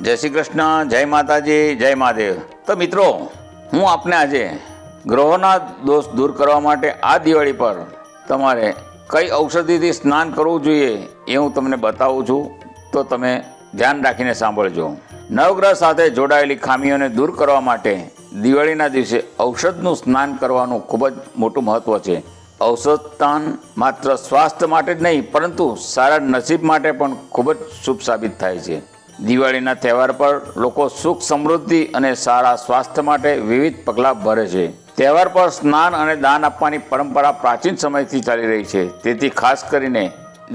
જય શ્રી કૃષ્ણ, જય માતાજી, જય મહાદેવ. તો મિત્રો, હું આપને આજે ગ્રહોના દોષ દૂર કરવા માટે આ દિવાળી પર તમારે કઈ ઔષધિથી સ્નાન કરવું જોઈએ એ હું તમને બતાવું છું. તો તમે ધ્યાન રાખીને સાંભળજો. નવગ્રહ સાથે જોડાયેલી ખામીઓને દૂર કરવા માટે દિવાળીના દિવસે ઔષધનું સ્નાન કરવાનું ખૂબ જ મોટું મહત્વ છે. ઔષધ સ્નાન માત્ર સ્વાસ્થ્ય માટે જ નહીં, પરંતુ સારા નસીબ માટે પણ ખૂબ જ શુભ સાબિત થાય છે. દિવાળીના તહેવાર પર લોકો સુખ સમૃદ્ધિ અને સારા સ્વાસ્થ્ય માટે વિવિધ પગલાં ભરે છે. તહેવાર પર સ્નાન અને દાન આપવાની પરંપરા પ્રાચીન સમયથી ચાલી રહી છે. તેથી ખાસ કરીને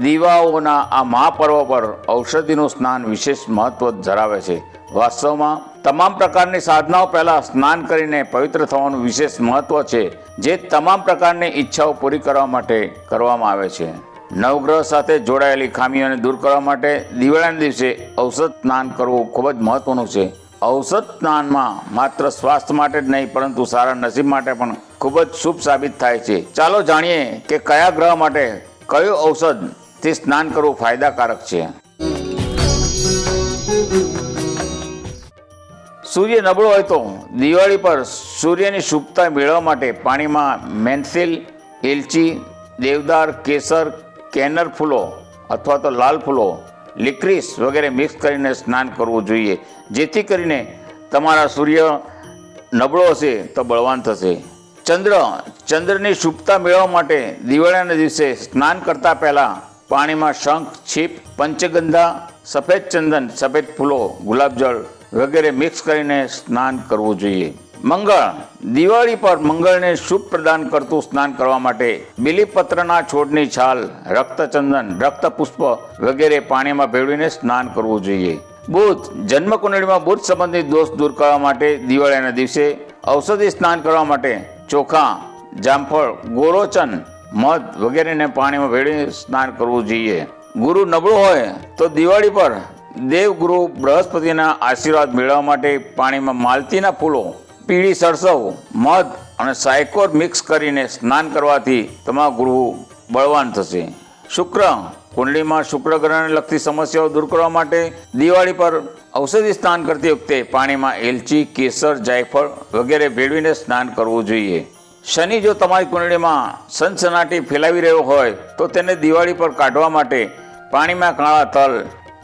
દીવાઓના આ મહાપર્વ પર ઔષધિનું સ્નાન વિશેષ મહત્વ ધરાવે છે. વાસ્તવમાં તમામ પ્રકારની સાધનાઓ પહેલાં સ્નાન કરીને પવિત્ર થવાનું વિશેષ મહત્વ છે, જે તમામ પ્રકારની ઈચ્છાઓ પૂરી કરવા માટે કરવામાં આવે છે. નવગ્રહ સાથે જોડાયેલી ખામીઓને દૂર કરવા માટે દિવાળીના દિવસે ઔષધ સ્નાન કરવું ખૂબ જ મહત્વનું છે. ઔષધ સ્નાનમાં માત્ર સ્વાસ્થ્ય માટે જ નહીં, પરંતુ સારા નસીબ માટે પણ ખૂબ જ શુભ સાબિત થાય છે. ચાલો જાણીએ કે કયા ગ્રહ માટે કયું ઔષધથી સ્નાન કરવું ફાયદાકારક છે. સૂર્ય નબળો હોય તો દિવાળી પર સૂર્યની શુભતા મેળવવા માટે પાણીમાં મેન્થિલ, એલચી, દેવદાર, કેસર કેનર ફૂલો અથવા તો લાલ ફૂલો, લિક્રિસ વગેરે મિક્સ કરીને સ્નાન કરવું જોઈએ. જેથી કરીને તમારા સૂર્ય નબળો હશે તો બળવાન થશે. ચંદ્ર, ચંદ્રની શુભતા મેળવવા માટે દિવાળીના દિવસે સ્નાન કરતા પહેલાં પાણીમાં શંખ, છીપ, પંચગંધા, સફેદ ચંદન, સફેદ ફૂલો, ગુલાબજળ વગેરે મિક્સ કરીને સ્નાન કરવું જોઈએ. મંગળ. દિવાળી પર મંગળને શુભ પ્રદાન કરતું સ્નાન કરવા માટે બિલીપત્રના છોડની છાલ, રક્તચંદન, રક્તપુષ્પ વગેરે પાણીમાં ભેળવીને સ્નાન કરવું જોઈએ. બુધ. જન્મકુંડળીમાં બુધ સંબંધિત દોષ દૂર કરવા માટે દિવાળીના દિવસે ઔષધિ સ્નાન કરવા માટે ચોખા, જામફળ, ગોરોચન, મધ વગેરેને પાણીમાં ભેળવીને સ્નાન કરવું જોઈએ. ગુરુ નબળું હોય તો દિવાળી પર દેવગુરુ બૃહસ્પતિના આશીર્વાદ મેળવવા માટે પાણીમાં માલતીના ફૂલો પીળી સરસવ, મધ અને સાયકોર મિક્સ કરીને સ્નાન કરવાથી તમારા ગૃહ બળવાન થશે. શુક્ર, કુંડળીમાં શુક્ર ગ્રહને લગતી સમસ્યાઓ દૂર કરવા માટે દિવાળી પર ઔષધિ સ્નાન કરતી વખતે પાણીમાં એલચી, કેસર, જાયફળ વગેરે ભેળવીને સ્નાન કરવું જોઈએ. શનિ જો તમારી કુંડળીમાં સનસનાટી ફેલાવી રહ્યો હોય, તો તેને દિવાળી પર કાઢવા માટે પાણીમાં કાળા તલ,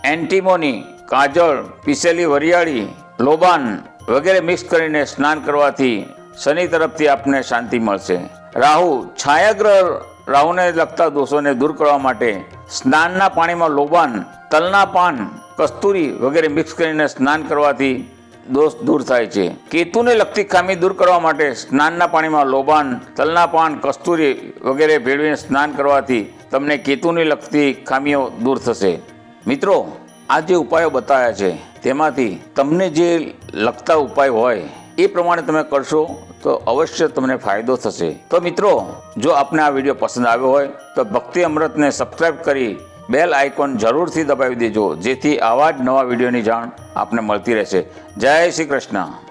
એન્ટીમોની, કાજળ, પીસેલી વરિયાળી, લોબાન વગેરે મિક્સ કરીને સ્નાન કરવાથી શનિ તરફથી આપને શાંતિ મળશે. રાહુ છાયાગ્રહ રાહુને લગતા દોષોને દૂર કરવા માટે સ્નાનના પાણીમાં લોબાન, તલના પાન, કસ્તુરી વગેરે મિક્સ કરીને સ્નાન કરવાથી દોષ દૂર થાય છે. કેતુને લગતી ખામી દૂર કરવા માટે સ્નાનના પાણીમાં લોબાન, તલના પાન, કસ્તુરી વગેરે ભેળવીને સ્નાન કરવાથી તમને કેતુને લગતી ખામીઓ દૂર થશે. મિત્રો આ જે ઉપાયો બતાવ્યા છે, તેમાંથી તમને જે લગતા ઉપાય હોય, એ પ્રમાણે તમે કરશો તો અવશ્ય તમને ફાયદો થશે. તો મિત્રો, જો આપને આ વીડિયો પસંદ આવ્યો હોય, તો ભક્તિ અમૃતને સબસ્ક્રાઈબ કરી બેલ આઇકોન જરૂરથી દબાવી દેજો, જેથી આવા જ નવા વિડીયોની જાણ આપને મળતી રહેશે. જય શ્રી કૃષ્ણ.